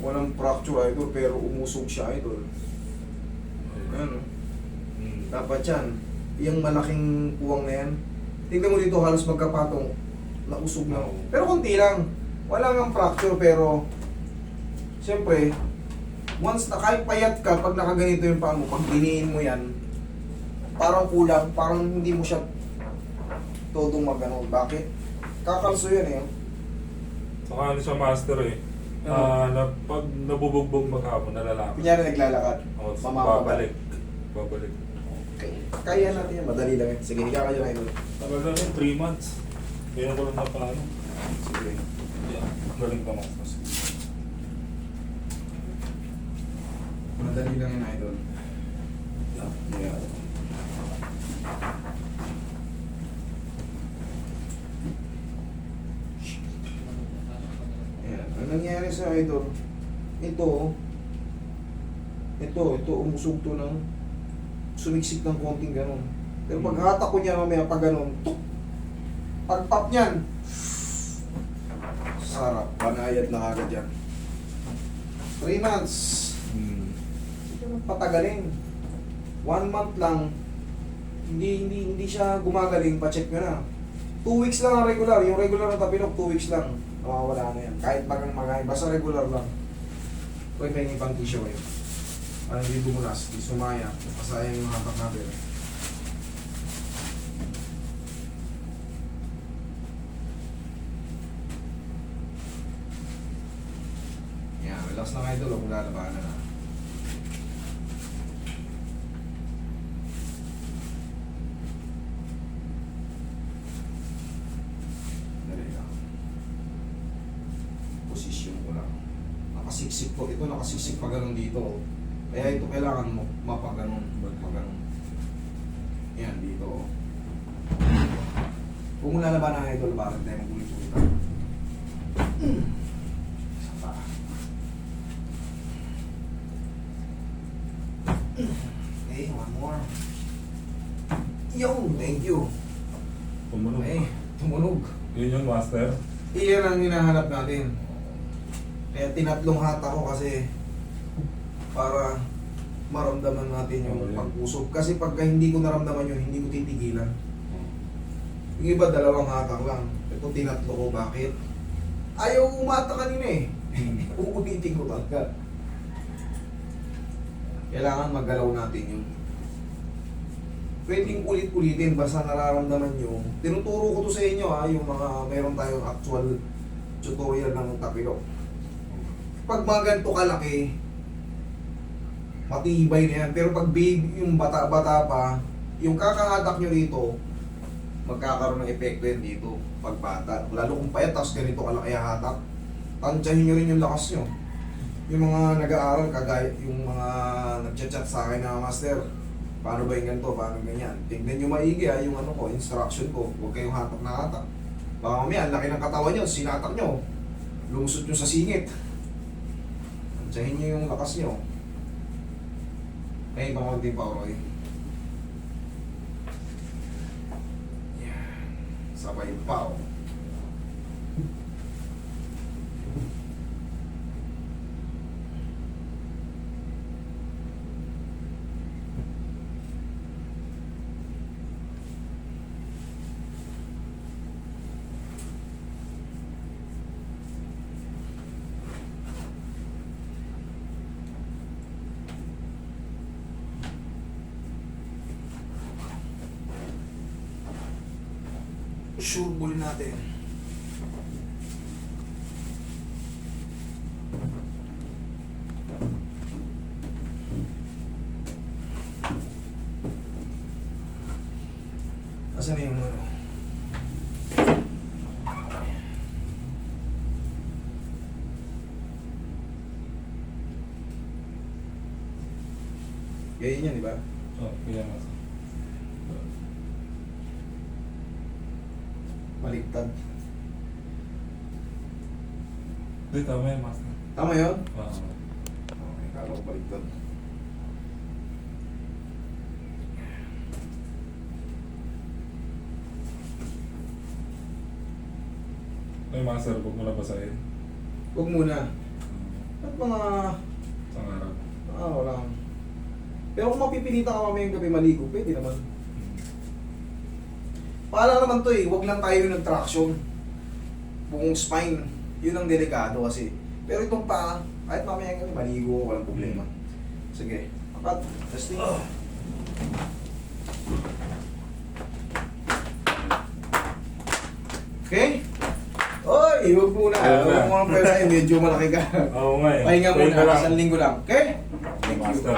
Walang fracture idol pero umusog siya idol. Ayan oh. Hmm. Dapat yan. Yung malaking puwang na yan. Tingnan mo dito halos magkapatong. Nausog na. Pero konti lang. Wala nga fracture pero Siyempre, once na kahit payat ka, pag nakaganito yung paa mo, pag diniin mo yan, parang kulang, parang hindi mo siya todong magano. Bakit? Kakalso yan eh. Saka ano siya master eh. Ah, na, pag nabubugbog maghapon, nalalaki. Kunyari naglalakad, O, mamabalik. babalik. Babalik. Okay. Kaya natin yan, madali lang yan. Sige, higa kayo na ito. Talaga rin, 3 months. Kaya ko lang na paano. Sige. Yeah. Galing ka master. Madali lang yan, idol. Yeah. Yeah. Ayan. Ang nangyari sa idol, ito, ito, ito, umusog to ng sumiksik ng konting ganun. Pero pag hatak ko niya mamaya pag ganun, tuk, pag pop niyan, sarap, banayad na agad yan. 3 months, Hmm. patagalin. One month lang, hindi hindi hindi siya gumagaling, pa-check nyo na. Two weeks lang ang regular. Yung regular na tapilok, two weeks lang. Nawawala na yan. Kahit bagang magaling, basta regular lang. Pwede pahingin pang tissue kayo. Parang hindi bumulas, hindi sumaya. Pasayang yung hatak natin. Yan, relax idol, huwag mo lalabanan na. Dali lang. Posisyon ko lang. Nakasiksik ko. Ito nakasiksik pa ganun dito. Kaya ito kailangan mo mapaganon. Maganon. Yan, dito. Kung mo lalaban ng idol, bakit tayo magulit-ulit? Isa pa. Okay, one more. Yo, thank you. Tumunog. Okay, tumunog. Yun yung master. Iyan ang hinahanap natin. Kaya tinatlong hata ko kasi para maramdaman natin yung pag-usog. Kasi pagka hindi ko naramdaman yun, hindi ko titigilan. Yung iba dalawang hatak lang. Ito tinatlo ko, bakit? Ayaw umata kanina eh. Uulitin ko talaga. Kailangan maggalaw natin yun. Pwedeng ulit-ulitin basta nararamdaman nyo. Tinuturo ko to sa inyo ha, yung mga meron tayong actual tutorial ng tapilok. Pag mga ganito kalaki, matibay na yan. Pero pag baby, yung bata-bata pa, yung kakahatak nyo dito, magkakaroon ng epekto yan dito pag bata. Lalo kung payat, tapos ganito kalaki hatak, tansyahin nyo rin yung lakas nyo. Yung mga nag-aaral, kagaya, yung mga nag-chat sa akin na master, paano ba yung ganito, paano ganyan. Tingnan nyo maigi ha, yung ano ko, instruction ko, huwag kayong hatak na hatak. Baka mamaya, ang laki ng katawan nyo, sinatak nyo, lumusot nyo sa singit. Tansyahin nyo yung lakas nyo. Ay, ibang pa, Roy. Yan. Sabay pa, oh. Sure ball natin. Asan na yung ano? Ganyan yan, di ba? Oh, kaya master. Baliktad. Hindi, tama yung master. Tama yun? Ah, Okay, kala ko baliktad. Ay, master, huwag mo na basahin. Huwag muna. Ba't mga, Sa araw. ah, wala. Pero kung mapipilitan ka mamayang gabi maligo, pwede naman. Paala naman to eh, wag lang tayo ng traction. Buong spine, yun ang delikado kasi. Pero itong pa, kahit mamaya gabi maligo, walang problema. Sige, apat, testing. Okay? Oy, huwag muna. Huwag mo ang pwede, medyo malaki ka. Oo nga eh. Pahinga muna, isang linggo lang. Okay? Thank you.